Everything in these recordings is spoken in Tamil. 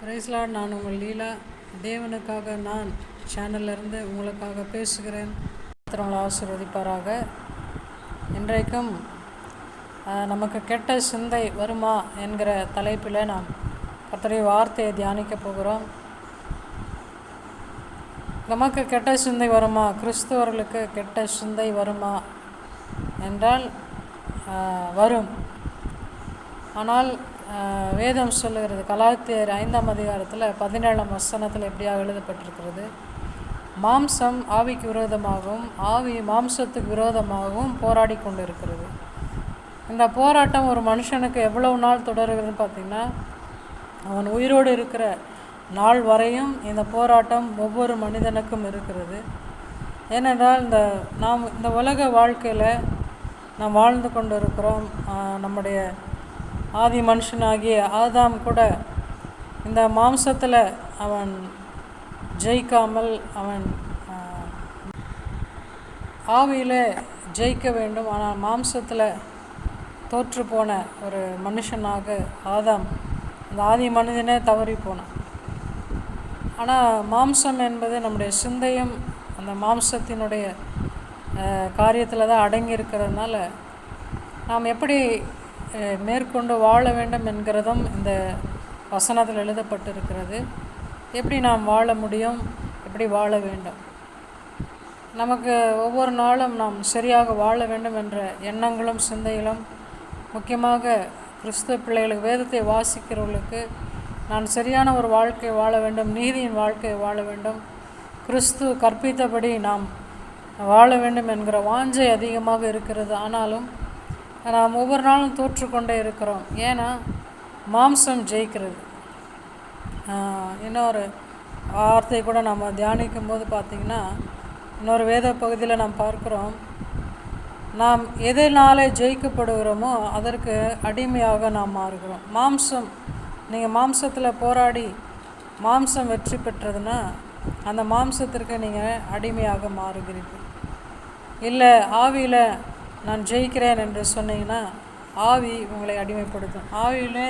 பிரைஸ்லாட் நான் உங்கள் லீலா. தேவனுக்காக நான் சேனல்லேருந்து உங்களுக்காக பேசுகிறேன். கர்த்தர் ஆசீர்வதிப்பாராக. இன்றைக்கும் நமக்கு கெட்ட சிந்தை வருமா என்கிற தலைப்பில் நாம் கத்தரை வார்த்தையை தியானிக்க போகிறோம். நமக்கு கெட்ட சிந்தை வருமா? கிறிஸ்துவர்களுக்கு கெட்ட சிந்தை வருமா என்றால் வரும். ஆனால் வேதம் சொல்லுகிறது. கலாத்தியர் ஐந்தாம் அதிகாரத்தில் பதினேழாம் வசனத்தில் எப்படியாக எழுதப்பட்டிருக்கிறது? மாம்சம் ஆவிக்கு விரோதமாகவும் ஆவி மாம்சத்துக்கு விரோதமாகவும் போராடி கொண்டு இருக்கிறது இந்த போராட்டம் ஒரு மனுஷனுக்கு எவ்வளவு நாள் தொடருகிறதுன்னு பார்த்திங்கன்னா அவன் உயிரோடு இருக்கிற நாள் வரையும் இந்த போராட்டம் ஒவ்வொரு மனிதனுக்கும் இருக்கிறது. ஏனென்றால் இந்த நாம் இந்த உலக வாழ்க்கையில் நாம் வாழ்ந்து கொண்டு இருக்கிறோம் நம்முடைய ஆதி மனுஷனாகிய ஆதாம் கூட இந்த மாம்சத்தில் அவன் ஜெயிக்காமல் அவன் ஆவியில் ஜெயிக்க வேண்டும். ஆனால் மாம்சத்தில் தோற்று போன ஒரு மனுஷனாக ஆதாம். அந்த ஆதி மனிதனே தவறி போனான். ஆனால் மாம்சம் என்பது நம்முடைய சிந்தையும் அந்த மாம்சத்தினுடைய காரியத்தில் தான் அடங்கி இருக்கிறதுனால நாம் எப்படி மேற்கொண்டு வாழ வேண்டும் என்கிறதும் இந்த வசனத்தில் எழுதப்பட்டிருக்கிறது. எப்படி நாம் வாழ முடியும்? எப்படி வாழ வேண்டும்? நமக்கு ஒவ்வொரு நாளும் நாம் சரியாக வாழ வேண்டும் என்ற எண்ணங்களும் சிந்தைகளும் முக்கியமாக கிறிஸ்துவ பிள்ளைகளுக்கு வேதத்தை வாசிக்கிறவர்களுக்கு நான் சரியான ஒரு வாழ்க்கை வாழ வேண்டும் நீதியின் வாழ்க்கையை வாழ வேண்டும். கிறிஸ்து கற்பித்தபடி நாம் வாழ வேண்டும் என்கிற வாஞ்சை அதிகமாக இருக்கிறது. ஆனாலும் நாம் ஒவ்வொரு நாளும் தோற்றுக்கொண்டே இருக்கிறோம். ஏன்னா மாம்சம் ஜெயிக்கிறது. இன்னொரு வார்த்தை கூட நம்ம தியானிக்கும் போது பார்த்திங்கன்னா இன்னொரு வேத பகுதியில் நாம் பார்க்குறோம். நாம் எதனாலே ஜெயிக்கப்படுகிறோமோ அதற்கு அடிமையாக நாம் மாறுகிறோம். மாம்சம் நீங்கள் மாம்சத்தில் போராடி மாம்சம் வெற்றி பெற்றதுன்னா அந்த மாம்சத்திற்கு நீங்கள் அடிமையாக மாறுகிறீர்கள். இல்லை ஆவியில் நான் ஜெயிக்கிறேன் என்று சொன்னீங்கன்னா ஆவி உங்களை அடிமைப்படுத்தும். ஆவியிலே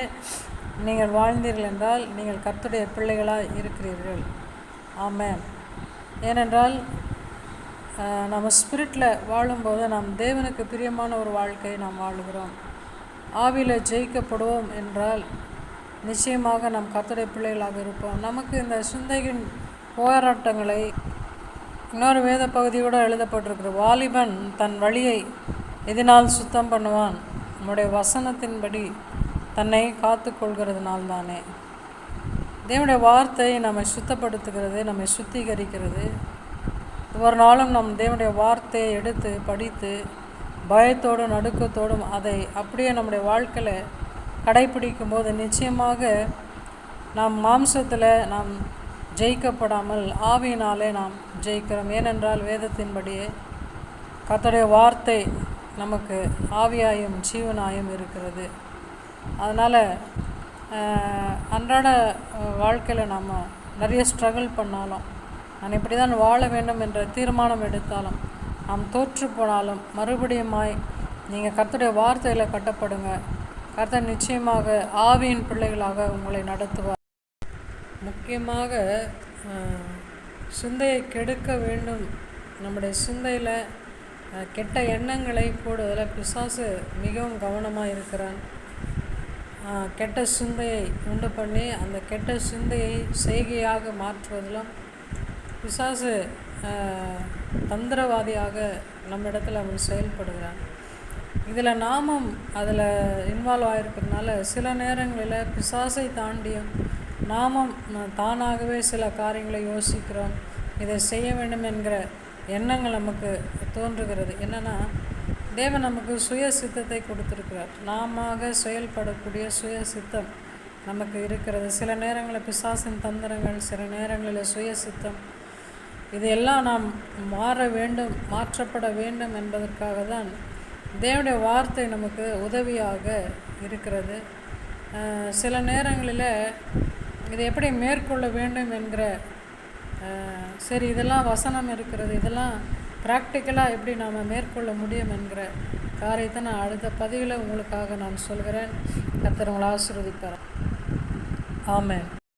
நீங்கள் வாழ்ந்தீர்கள் என்றால் நீங்கள் கத்துடைய பிள்ளைகளாக இருக்கிறீர்கள். ஆமாம் ஏனென்றால் நம்ம ஸ்பிரிட்டில் வாழும்போது நாம் தேவனுக்கு பிரியமான ஒரு வாழ்க்கையை நாம் வாழுகிறோம். ஆவியில் ஜெயிக்கப்படுவோம் என்றால் நிச்சயமாக நாம் கத்துடைய பிள்ளைகளாக இருப்போம். நமக்கு இந்த சிந்தையின் போராட்டங்களை இன்னொரு வேத பகுதியோடு எழுதப்பட்டிருக்கிற வாலிபன் தன் வழியை எதனால் சுத்தம் பண்ணுவான். நம்முடைய வசனத்தின்படி தன்னை காத்து கொள்கிறதுனால்தானே. தேவனுடைய வார்த்தை நம்மை சுத்தப்படுத்துகிறது நம்மை சுத்திகரிக்கிறது. ஒவ்வொரு நாளும் நம் தேவனுடைய வார்த்தையை எடுத்து படித்து பயத்தோடும் நடுக்கத்தோடும் அதை அப்படியே நம்முடைய வாழ்க்கையில் கடைபிடிக்கும் போது நிச்சயமாக நாம் மாம்சத்தில் நாம் ஜெயிக்கப்படாமல் ஆவியினாலே நாம் ஜெயிக்கிறோம். ஏனென்றால் வேதத்தின்படியே கத்தோடைய வார்த்தை நமக்கு ஆவியாயும் ஜீவனாயும் இருக்கிறது. அதனால் அன்றாட வாழ்க்கையில் நம்ம நிறைய ஸ்ட்ரகிள் பண்ணாலும் நான் இப்படி தான் வாழ வேண்டும் என்ற தீர்மானம் எடுத்தாலும் நாம் தோற்று போனாலும் மறுபடியுமாய் நீங்கள் கர்த்தருடைய வார்த்தையில் கட்டப்படுங்க. கர்த்தர் நிச்சயமாக ஆவியின் பிள்ளைகளாக உங்களை நடத்துவார். முக்கியமாக சிந்தையை கெடுக்க வேண்டும். நம்முடைய சிந்தையில் கெட்ட எண்ணங்களை போடுவதில் பிசாசு மிகவும் கவனமாக இருக்கிறான். கெட்ட சிந்தையை உண்டு பண்ணி அந்த கெட்ட சிந்தையை செய்கையாக மாற்றுவதிலும் பிசாசு தந்திரவாதியாக தந்திரவாதியாக நம்மிடத்தில் அவன் செயல்படுகிறான். இதில் நாமும் அதில் இன்வால்வ் ஆகிருக்கிறதுனால சில நேரங்களில் பிசாசை தாண்டியும் நாமும் தானாகவே சில காரியங்களை யோசிக்கிறோம். இதை செய்ய வேண்டும் என்கிற எண்ணங்கள் நமக்கு தோன்றுகிறது. என்னென்னா தேவன் நமக்கு சுய சித்தத்தை கொடுத்துருக்கிறார். நாம செயல்படக்கூடிய சுய சித்தம் நமக்கு இருக்கிறது. சில நேரங்களில் பிசாசின் தந்திரங்கள் சில நேரங்களில் சுய சித்தம் இதையெல்லாம் நாம் மாற வேண்டும் மாற்றப்பட வேண்டும் என்பதற்காக தான் தேவனுடைய வார்த்தை நமக்கு உதவியாக இருக்கிறது. சில நேரங்களில் இதை எப்படி மேற்கொள்ள வேண்டும் என்கிற சரி இதெல்லாம் வசனம் இருக்கிறது. இதெல்லாம் ப்ராக்டிக்கலாக எப்படி நாம் மேற்கொள்ள முடியும் என்கிற காரியத்தை நான் அடுத்த பதிவில் உங்களுக்காக நான் சொல்கிறேன். கர்த்தர் உங்களை ஆமாம்